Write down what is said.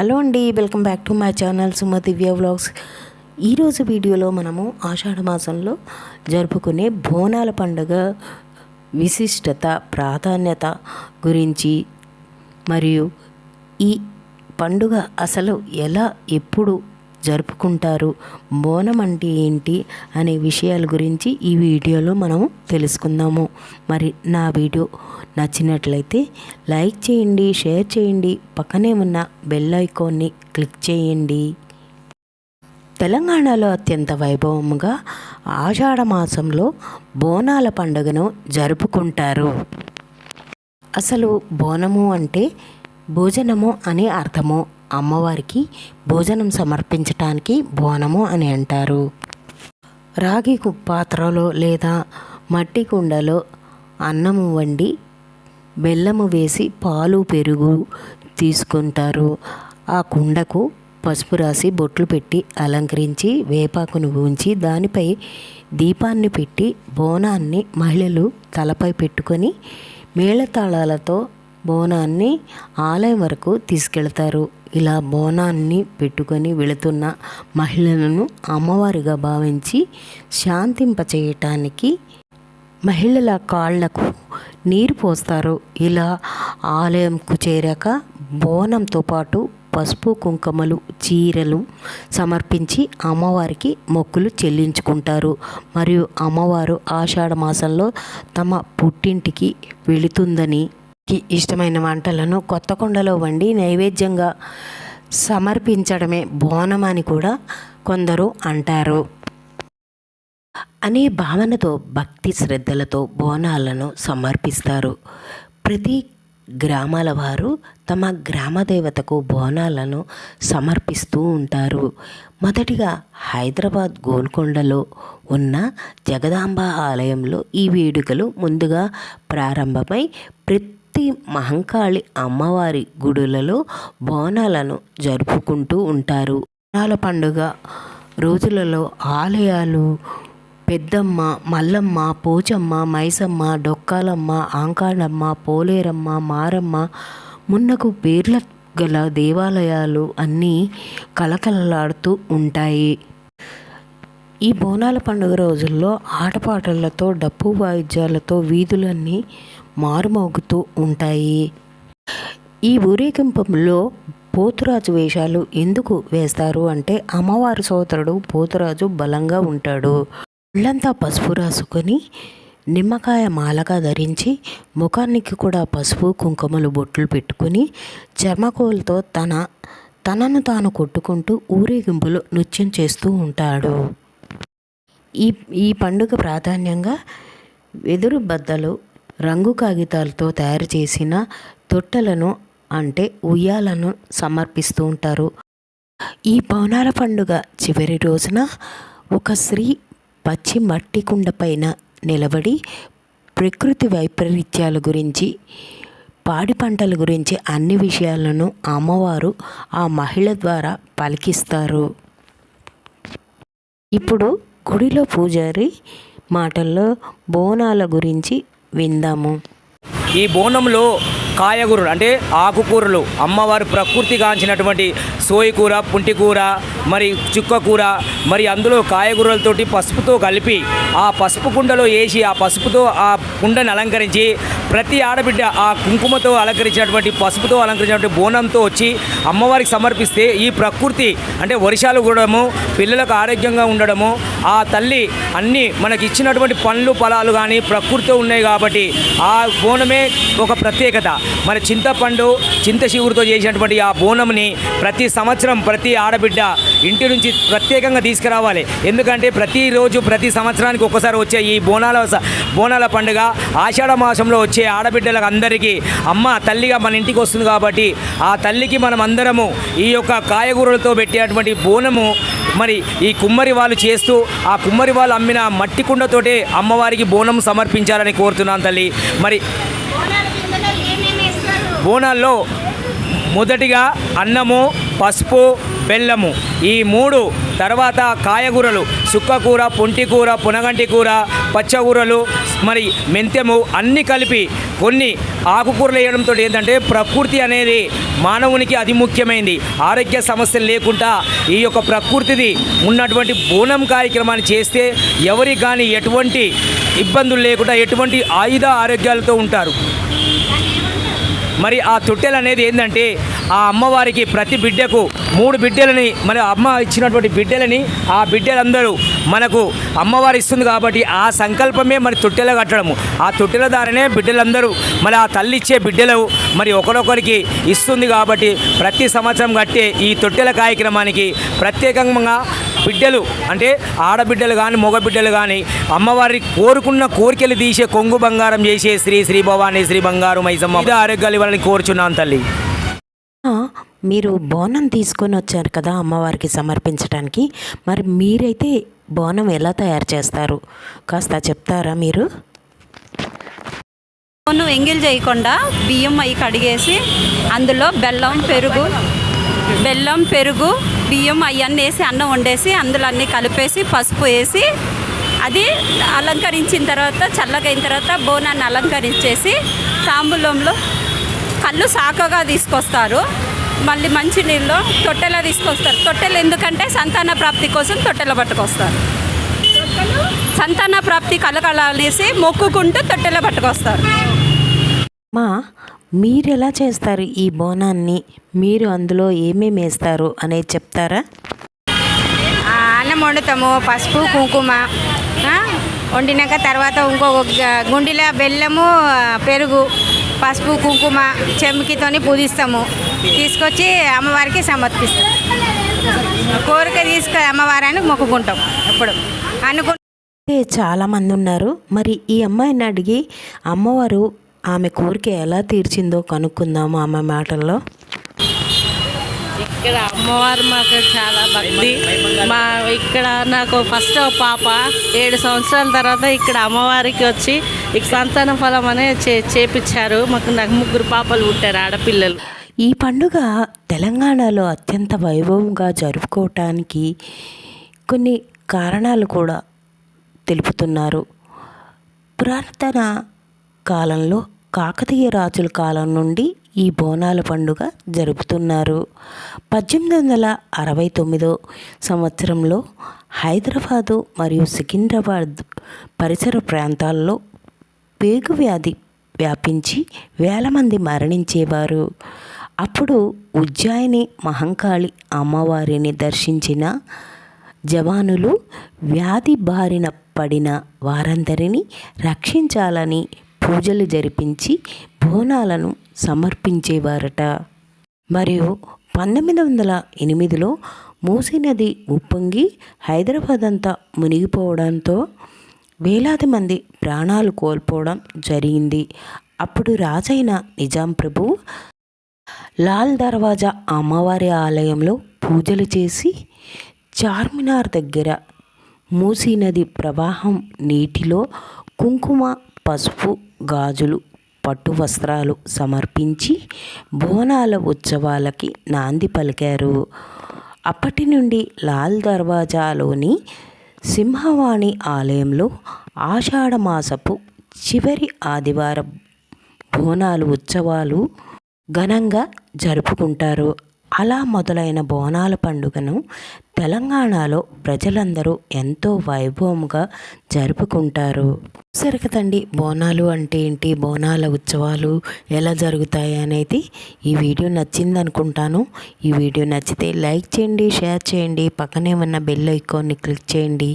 Hello అండి welcome back to my channel Suma Divya vlogs. ఈరోజు వీడియోలో మనము ఆషాఢ మాసంలో జరుపుకునే బోనాల పండుగ విశిష్టత ప్రాధాన్యత గురించి మరియు ఈ పండుగ అసలు ఎలా ఎప్పుడు జరుపుకుంటారు బోనం అంటే ఏంటి అనే విషయాల గురించి ఈ వీడియోలో మనము తెలుసుకుందాము. మరి నా వీడియో నచ్చినట్లయితే లైక్ చేయండి షేర్ చేయండి. పక్కనే ఉన్న బెల్ ఐకాన్ని క్లిక్ చేయండి. తెలంగాణలో అత్యంత వైభవముగా ఆషాఢ మాసంలో బోనాల పండుగను జరుపుకుంటారు. అసలు బోనము అంటే భోజనము అని అర్థము. అమ్మవారికి భోజనం సమర్పించటానికి బోనము అని అంటారు. రాగి కు- పాత్రలో లేదా మట్టి కుండలో అన్నము వండి బెల్లము వేసి పాలు పెరుగు తీసుకుంటారు. ఆ కుండకు పసుపు రాసి బొట్లు పెట్టి అలంకరించి వేపాకును ఉంచి దానిపై దీపాన్ని పెట్టి బోనాన్ని మహిళలు తలపై పెట్టుకొని మేళతాళాలతో బోనాన్ని ఆలయం వరకు తీసుకెళ్తారు. ఇలా బోనాన్ని పెట్టుకొని వెళుతున్న మహిళలను అమ్మవారిగా భావించి శాంతింపచేయటానికి మహిళల కాళ్ళకు నీరు పోస్తారు. ఇలా ఆలయంకు చేరాక బోనంతో పాటు పసుపు కుంకుమలు చీరలు సమర్పించి అమ్మవారికి మొక్కులు చెల్లించుకుంటారు. మరియు అమ్మవారు ఆషాఢ మాసంలో తమ పుట్టింటికి వెళుతుందని ఇష్టమైన వంటలను కొత్త కొండలో వండి నైవేద్యంగా సమర్పించడమే బోనం అని కూడా కొందరు అంటారు. అనే భావనతో భక్తి శ్రద్ధలతో బోనాలను సమర్పిస్తారు. ప్రతి గ్రామాల వారు తమ గ్రామ దేవతకు బోనాలను సమర్పిస్తూ ఉంటారు. మొదటిగా హైదరాబాద్ గోల్కొండలో ఉన్న జగదాంబ ఆలయంలో ఈ వేడుకలు ముందుగా ప్రారంభమై ప్రతి మహంకాళి అమ్మవారి గుడులలో బోనాలను జరుపుకుంటూ ఉంటారు. బోనాల పండుగ రోజులలో ఆలయాలు పెద్దమ్మ మల్లమ్మ పోచమ్మ మైసమ్మ డొక్కాలమ్మ ఆంకాళమ్మ పోలేరమ్మ మారమ్మ మున్నకు పేర్ల గల దేవాలయాలు అన్నీ కలకలలాడుతూ ఉంటాయి. ఈ బోనాల పండుగ రోజుల్లో ఆటపాటలతో డప్పు వాయిద్యాలతో వీధులన్నీ మారుమోగుతూ ఉంటాయి. ఈ ఊరేగింపులో పోతురాజు వేషాలు ఎందుకు వేస్తారు అంటే అమ్మవారి సోదరుడు పోతురాజు బలంగా ఉంటాడు. ఒళ్ళంతా పసుపు రాసుకొని నిమ్మకాయ మాలగా ధరించి ముఖానికి కూడా పసుపు కుంకుమలు బొట్లు పెట్టుకుని చర్మకోలతో తన తనను తాను కొట్టుకుంటూ ఊరేగింపులు నృత్యం చేస్తూ ఉంటాడు. ఈ ఈ పండుగ ప్రాధాన్యంగా వెదురు బద్దలు రంగు కాగితాలతో తయారు చేసిన తొట్టెలను అంటే ఉయ్యాలను సమర్పిస్తూ ఉంటారు. ఈ పౌనాల పండుగ చివరి రోజున ఒక స్త్రీ పచ్చి మట్టి కుండ పైన నిలబడి ప్రకృతి వైపరీత్యాల గురించి పాడి పంటల గురించి అన్ని విషయాలను అమ్మవారు ఆ మహిళ ద్వారా పలికిస్తారు. ఇప్పుడు గుడిలో పూజారి మాటల్లో బోనాల గురించి విందాము. ఈ బోనంలో కాయగూరలు అంటే ఆకుకూరలు అమ్మవారు ప్రకృతి కాంచినటువంటి సోయి కూర పుంటి కూర మరి చుక్క కూర మరి అందులో కాయగూరలతోటి పసుపుతో కలిపి ఆ పసుపు కుండలో వేసి ఆ పసుపుతో ఆ కుండను అలంకరించి ప్రతి ఆడబిడ్డ ఆ కుంకుమతో అలంకరించినటువంటి పసుపుతో అలంకరించినటువంటి బోనంతో వచ్చి అమ్మవారికి సమర్పిస్తే ఈ ప్రకృతి అంటే వర్షాలు కూడము పిల్లలకు ఆరోగ్యంగా ఉండడము ఆ తల్లి అన్నీ మనకి ఇచ్చినటువంటి పండ్లు ఫలాలు కానీ ప్రకృతితో ఉన్నాయి కాబట్టి ఆ బోనమే ఒక ప్రత్యేకత. మన చింతపండు చింత శివుడితో చేసినటువంటి ఆ బోనంని ప్రతి సంవత్సరం ప్రతి ఆడబిడ్డ ఇంటి నుంచి ప్రత్యేకంగా తీసుకురావాలి. ఎందుకంటే ప్రతిరోజు ప్రతి సంవత్సరానికి ఒక్కసారి వచ్చే ఈ బోనాల స- బోనాల పండుగ ఆషాఢ మాసంలో వచ్చే ఆడబిడ్డలకు అందరికీ అమ్మ తల్లిగా మన ఇంటికి వస్తుంది కాబట్టి ఆ తల్లికి మనం అందరము ఈ యొక్క కాయగూరలతో పెట్టేటువంటి బోనము మరి ఈ కుమ్మరి వాళ్ళు చేస్తూ ఆ కుమ్మరి వాళ్ళు అమ్మిన మట్టి కుండతోటే అమ్మవారికి బోనం సమర్పించాలని కోరుతున్నాను తల్లి. మరి బోనాల్లో మొదటిగా అన్నము పసుపు బెల్లము ఈ మూడు తర్వాత కాయగూరలు సుక్కకూర పొంటి కూర పునగంటి కూర పచ్చకూరలు మరి మెంతెము అన్నీ కలిపి కొన్ని ఆకుకూరలు వేయడంతో ఏంటంటే ప్రకృతి అనేది మానవునికి అతి ముఖ్యమైనది ఆరోగ్య సమస్యలు లేకుండా ఈ యొక్క ప్రకృతిది ఉన్నటువంటి బోనం కార్యక్రమాన్ని చేస్తే ఎవరికి కానీ ఎటువంటి ఇబ్బందులు లేకుండా ఎటువంటి ఆయుధ ఆరోగ్యాలతో ఉంటారు. మరి ఆ తొట్టెలు అనేది ఏంటంటే ఆ అమ్మవారికి ప్రతి బిడ్డకు మూడు బిడ్డలని మన అమ్మ ఇచ్చినటువంటి బిడ్డలని ఆ బిడ్డలందరూ మనకు అమ్మవారు ఇస్తుంది కాబట్టి ఆ సంకల్పమే మరి తొట్టెలు కట్టడము. ఆ తొట్టెల ద్వారానే బిడ్డలందరూ మరి ఆ తల్లి ఇచ్చే బిడ్డలు మరి ఒకరొకరికి ఇస్తుంది కాబట్టి ప్రతి సంవత్సరం కట్టే ఈ తొట్టెల కార్యక్రమానికి ప్రత్యేకంగా బిడ్డలు అంటే ఆడబిడ్డలు కానీ మగ బిడ్డలు కానీ అమ్మవారి కోరుకున్న కోరికలు తీసే కొంగు బంగారం చేసే శ్రీ శ్రీ భవానీ శ్రీ బంగారు మైసమ్మ. ఇది ఆరోగ్యాలు ఇవ్వాలని కోరుచున్నాను తల్లి. ఆ, మీరు బోనం తీసుకొని వచ్చారు కదా అమ్మవారికి సమర్పించడానికి మరి మీరైతే బోనం ఎలా తయారు చేస్తారు? కాస్త చెప్తారా మీరు? నూనె ఎంగిల్ చేయకుండా బియ్యం అవి కడిగేసి అందులో బెల్లం పెరుగు బెల్లం పెరుగు బియ్యం అవన్నీ వేసి అన్నం వండేసి అందులో అన్నీ కలిపేసి పసుపు వేసి అది అలంకరించిన తర్వాత చల్లగైన తర్వాత బోనాన్ని అలంకరించేసి తాంబూలంలో కళ్ళు సాకగా తీసుకొస్తారు. మళ్ళీ మంచి నీళ్ళు తొట్టెలో తీసుకొస్తారు. తొట్టెలు ఎందుకంటే సంతాన ప్రాప్తి కోసం తొట్టెలో పట్టుకొస్తారు. సంతాన ప్రాప్తి కలకలనేసి మొక్కుకుంటూ తొట్టెలో పట్టుకొస్తారు. మా మీరు ఎలా చేస్తారు ఈ బోనాన్ని? మీరు అందులో ఏమేమి వేస్తారు అనేది చెప్తారా? అన్నం వండుతాము పసుపు కుంకుమ వండినాక తర్వాత ఇంకో గ- గుండిలో బెల్లము పెరుగు పసుపు కుంకుమ చెమ్కితోని పూజిస్తాము. తీసుకొచ్చి అమ్మవారికి సమర్పిస్తాం. కోరిక తీసుకు అమ్మవారానికి మొక్కుకుంటాం ఎప్పుడు. అనుకు అంటే చాలామంది ఉన్నారు. మరి ఈ అమ్మాయిని అడిగి అమ్మవారు ఆమె కోరిక ఎలా తీర్చిందో కనుక్కుందాము ఆమె మాటల్లో. ఇక్కడ అమ్మవారు మాకు చాలా భక్తి. మా ఇక్కడ నాకు ఫస్ట్ పాప. ఏడు సంవత్సరాల తర్వాత ఇక్కడ అమ్మవారికి వచ్చి ఇక సంతాన ఫలం అనేది చే చేపించారు మాకు నాకు ముగ్గురు పాపలు పుట్టారు ఆడపిల్లలు. ఈ పండుగ తెలంగాణలో అత్యంత వైభవంగా జరుపుకోవటానికి కొన్ని కారణాలు కూడా తెలుపుతున్నారు. పురాతన కాలంలో కాకతీయ రాజుల కాలం నుండి ఈ బోనాల పండుగ జరుపుతున్నారు. పద్దెనిమిది వందల అరవై తొమ్మిదో సంవత్సరంలో హైదరాబాదు మరియు సికింద్రాబాద్ పరిసర ప్రాంతాల్లో పేగు వ్యాధి వ్యాపించి వేల మంది మరణించేవారు. అప్పుడు ఉజ్జాయిని మహంకాళి అమ్మవారిని దర్శించిన జవానులు వ్యాధి బారిన పడిన వారందరినీ రక్షించాలని పూజలు జరిపించి బోనాలను సమర్పించేవారట. మరియు పంతొమ్మిది వందల ఎనిమిదిలో మూసీ నది ఉప్పొంగి హైదరాబాద్ అంతా మునిగిపోవడంతో వేలాది మంది ప్రాణాలు కోల్పోవడం జరిగింది. అప్పుడు రాజైన నిజాం ప్రభు లాల్ దర్వాజా అమ్మవారి ఆలయంలో పూజలు చేసి చార్మినార్ దగ్గర మూసీ నది ప్రవాహం నీటిలో కుంకుమ పసుపు గాజులు పట్టు వస్త్రాలు సమర్పించి బోనాల ఉత్సవాలకి నాంది పలికారు. అప్పటి నుండి లాల్ దర్వాజాలోని సింహవాణి ఆలయంలో ఆషాఢమాసపు చివరి ఆదివారం బోనాలు ఉత్సవాలు ఘనంగా జరుపుకుంటారు. అలా మొదలైన బోనాల పండుగను తెలంగాణలో ప్రజలందరూ ఎంతో వైభవంగా జరుపుకుంటారు. సరే కదండి బోనాలు అంటే ఏంటి? బోనాల ఉత్సవాలు ఎలా జరుగుతాయి అనేది ఈ వీడియో నచ్చింది అనుకుంటాను ఈ వీడియో నచ్చితే లైక్ చేయండి షేర్ చేయండి. పక్కనే ఉన్న బెల్ ఐకాన్ని క్లిక్ చేయండి.